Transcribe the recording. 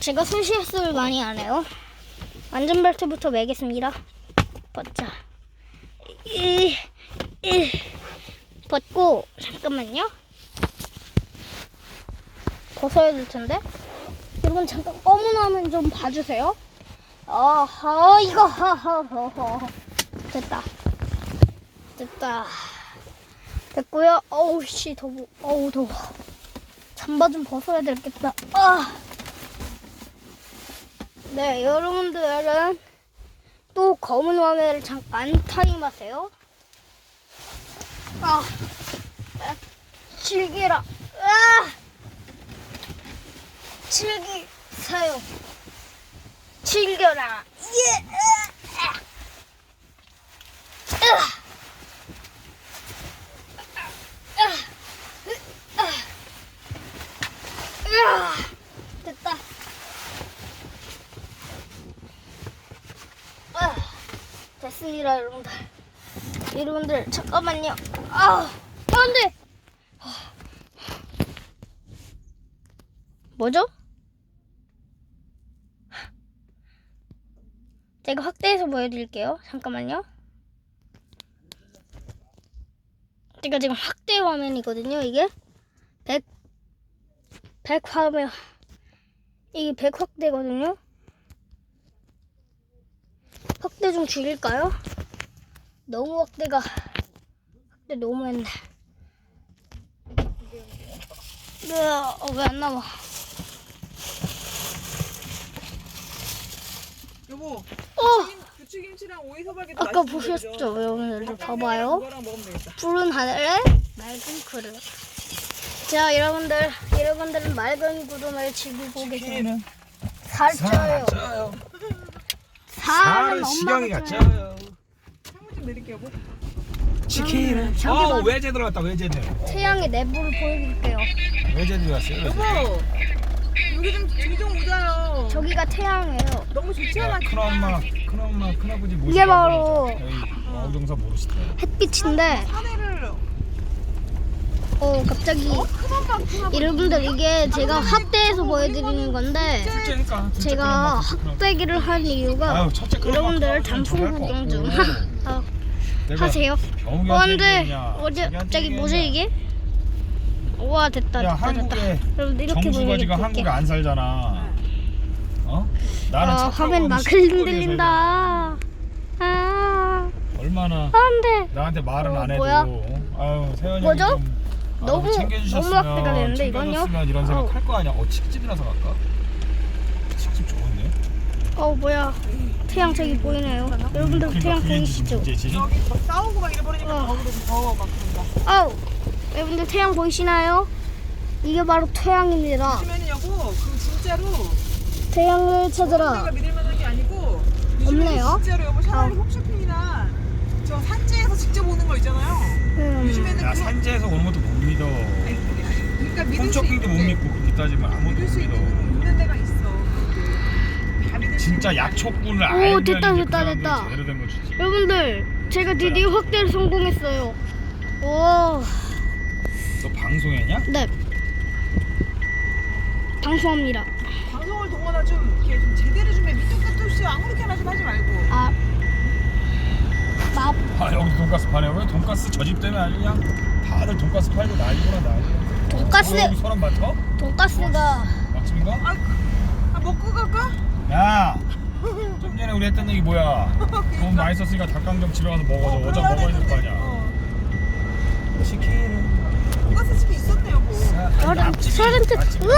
제가 손실수를 많이 안 해요. 안전벨트부터 매겠습니다. 벗자. 이, 이, 벗고 잠깐만요. 벗어야 될 텐데. 여러분 잠깐 검은 화면 좀 봐주세요. 어허 이거 허허허허 됐다. 됐다. 됐고요. 어우 씨 더워. 어우 더워. 잠바 좀 벗어야 되겠다. 아. 네, 여러분들은 또 검은 화면을 잠깐 타임하세요. 아, 아, 즐기라. 아, 즐기 사요. 즐겨라. 예. 아, 아. 아, 아, 아. 됐다. 아, 됐습니다, 여러분들. 여러분들, 잠깐만요. 아, 안 돼! 뭐죠? 제가 확대해서 보여드릴게요. 잠깐만요. 제가 지금 확대 화면이거든요, 이게. 100, 100 화면. 이게 100 확대거든요. 확대 좀 줄일까요? 너무 확대가 확대 너무 했네. 네, 어, 왜 안 나와? 여보, 어, 부추김치랑 오이 소박이도 아까? 보셨죠, 여러분들 봐봐요. 푸른 하늘에 맑은 구름. 자, 여러분들, 여러분들은 맑은 구름을 지고 계세요. 살쪄요. 쪄요. 살은 살은 엄마가 시경이가 쪄요. 쪄요. 창문 좀 내릴게요, 여보. 치킨은 저기 어 봐. 외제 들어갔다 외제들 태양의 내부를 보여드릴게요. 외제 들어갔어요 여보, 여기 좀, 저기 좀 오자요. 저기가 태양이에요. 너무 좋지 않아? 큰엄마 큰엄마 큰아버지 모시고 이게 바로 여기 어종사 모르시대 햇빛인데, 산에를 어, 갑자기. 여러분들 이게 제가 확대해서 보여드리는 건데 제가. 확대기를 한 이유가 아유 첫째 큰엄마, 여러분들 단풍 거 구경 좀 없고. 하, 내가 하세요. 어 안돼 얘기했냐, 어제 갑자기 뭐지. 이게? 우와 됐다 야 됐다 됐다. 한국에 여러분들 이렇게 정수가 보여드릴게요. 한국에 안 살잖아 어? 나는 아 차 타고 화면 막 흔들린다. 아 얼마나 안돼. 나한테 말은 어, 안 해도 뭐야? 아유 세연이 뭐죠? 좀 너무- 아유, 챙겨주셨으면, 너무 확대가 되는데, 이건요? 챙겨줬으면 이런 생각 어우. 할거 아니야 어 칡집이라서 갈까? 칡집 좋은데? 어 뭐야 태양 저기 보이네요. 여러분들 그러니까 태양 보이시죠? 문제지 여기 막 싸우고 막 이래버리니까 어. 더 그러고 더막 그런다. 아우 여러분들 태양 보이시나요? 이게 바로 태양입니다. 요즘에는 여보, 그 진짜로 태양을 찾아라. 내가 믿을 만한 게 아니고 없네요. 진짜로 여보 샤넬 어. 홈쇼핑이나 저 산지에서 직접 오는 거 있잖아요. 음. 요즘에는 야 그거- 산지에서 오는 것도 못 믿어 아니, 그게 그러니까 믿을 수 홈쇼핑도 못 있는데, 믿고 그렇게 따지면 아무도 믿을 못 수 믿어 있는 데가 있어. 그게. 다 믿을 수 진짜 있는 약초꾼을 오, 알면 됐다, 이제 됐다, 그 사람들은 됐다. 제대로 된거 주지 여러분들 제가 드디어 확대를 성공했어요. 오, 너 방송했냐? 네. 방송합니다. 방송을 동원하 좀 이렇게 좀 제대로 좀 해. 밑도 끝도 없이 아무렇게나 좀 하지 말고. 아, 마, 아 여기 돈가스 파네 왜 돈가스 저 집 때문에 아주 그냥 다들 돈가스 팔고 난리구나 난리 돈가스, 어, 여기 사람 많다? 돈가스가 맛집인가? 아, 아 먹고 갈까? 야! 좀 전에 우리 했던 얘기 뭐야? 돈 많이 썼으니까 닭강정 집에 가서 먹어. 어, 어제 먹어야 될 거 아니야. 어. 치킨은 돈가스 집이 있었네 여보. 서른, 서른, 우와,